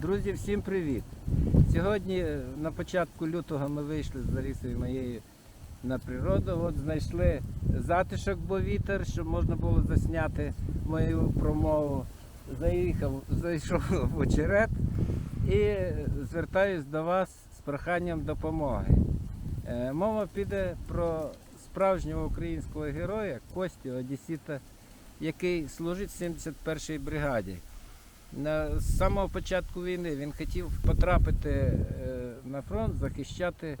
Друзі, всім привіт! Сьогодні е, на початку лютого ми вийшли з Ларісою моєю на природу. От знайшли затишок, бо вітер, щоб можна було засняти мою промову. Заїхав, зайшов в очерет і звертаюсь до вас з проханням допомоги. Е, Мова піде про справжнього українського героя Костю Одесіта, який служить в 71-й бригаді. З самого початку війни він хотів потрапити е, на фронт, захищати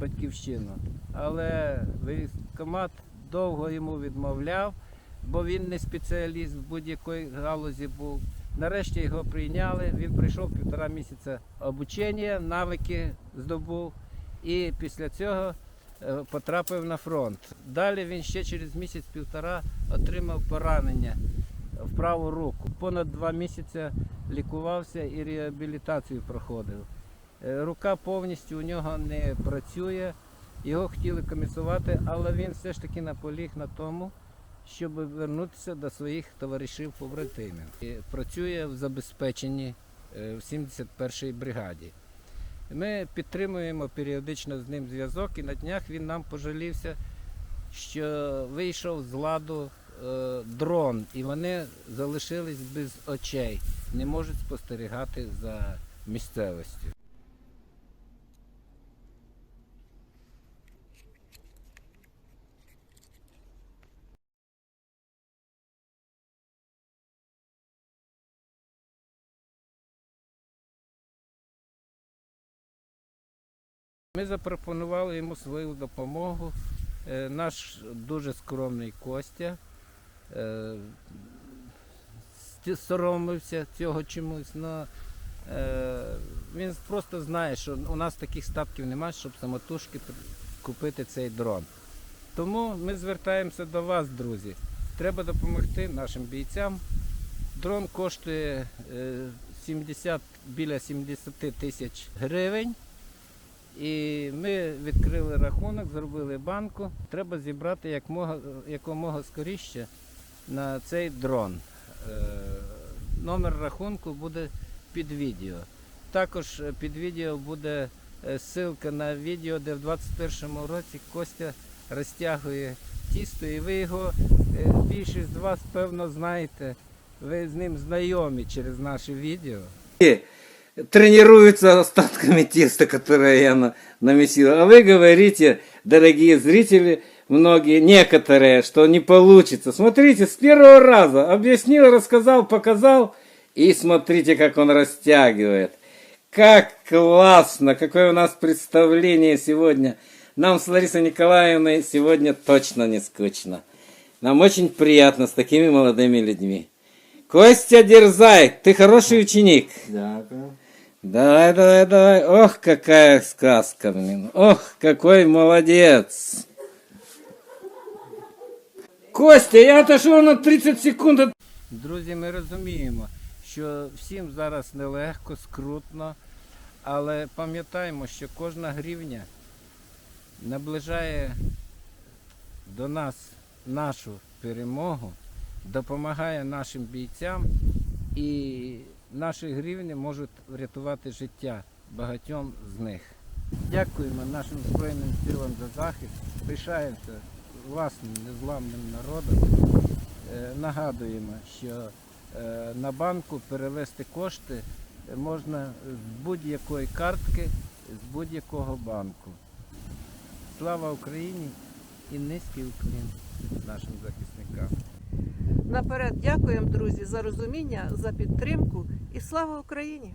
батьківщину. Але військкомат довго йому відмовляв, бо він не спеціаліст в будь-якій галузі був. Нарешті його прийняли. Він пройшов півтора місяця обучення, навики здобув, і після цього е, потрапив на фронт. Далі він ще через місяць-півтора отримав поранення праву руку. Понад два місяці лікувався і реабілітацію проходив. Е, Рука повністю у нього не працює. Його хотіли комісувати, але він все ж таки наполіг на тому, щоб вернутися до своїх товаришів побратимів. Працює в забезпеченні е, в 71-й бригаді. Ми підтримуємо періодично з ним зв'язок, і на днях він нам пожалівся, що вийшов з ладу дрон, і вони залишились без очей, не можуть спостерігати за місцевістю. Ми запропонували йому свою допомогу. Е, Наш дуже скромний Костя е, соромився цього чомусь. Но, е, він просто знає, що у нас таких статків немає, щоб самотужки купити цей дрон. Тому ми звертаємося до вас, друзі. Треба допомогти нашим бійцям. Дрон коштує е, 70, біля 70 тисяч гривень. І ми відкрили рахунок, зробили банку. Треба зібрати якмога, якомога скоріше на цей дрон. Е, номер рахунку буде під відео. Також е, під відео буде е, ссылка на відео, де в 21-му році Костя розтягує тісто, і ви його більшість з вас певно знаєте. Ви з ним знайомі через наше відео. тренируются остатками теста, которое я на- намесил. А вы говорите, дорогие зрители, многие, некоторые, что не получится. Смотрите, с первого раза объяснил, рассказал, показал. И смотрите, как он растягивает. Как классно, какое у нас представление сегодня. Нам с Ларисой Николаевной сегодня точно не скучно. Нам очень приятно с такими молодыми людьми. Костя Дерзай, ты хороший ученик. Дякую. Давай, давай, давай. Ох, какая сказка, блин. Ох, какой молодец. Костя, я отошел на 30 секунд Друзі, ми розуміємо, що всім зараз нелегко, скрутно, але пам'ятаємо, що кожна гривня наближає до нас нашу перемогу, допомагає нашим бійцям, і наші гривні можуть врятувати життя багатьом з них. Дякуємо нашим Збройним силам за захист, пишаємося власним незламним народом. Е, Нагадуємо, що е, на банку перевести кошти можна з будь-якої картки, з будь-якого банку. Слава Україні і низький уклін нашим захисникам. Наперед дякуємо, друзі, за розуміння, за підтримку і слава Україні!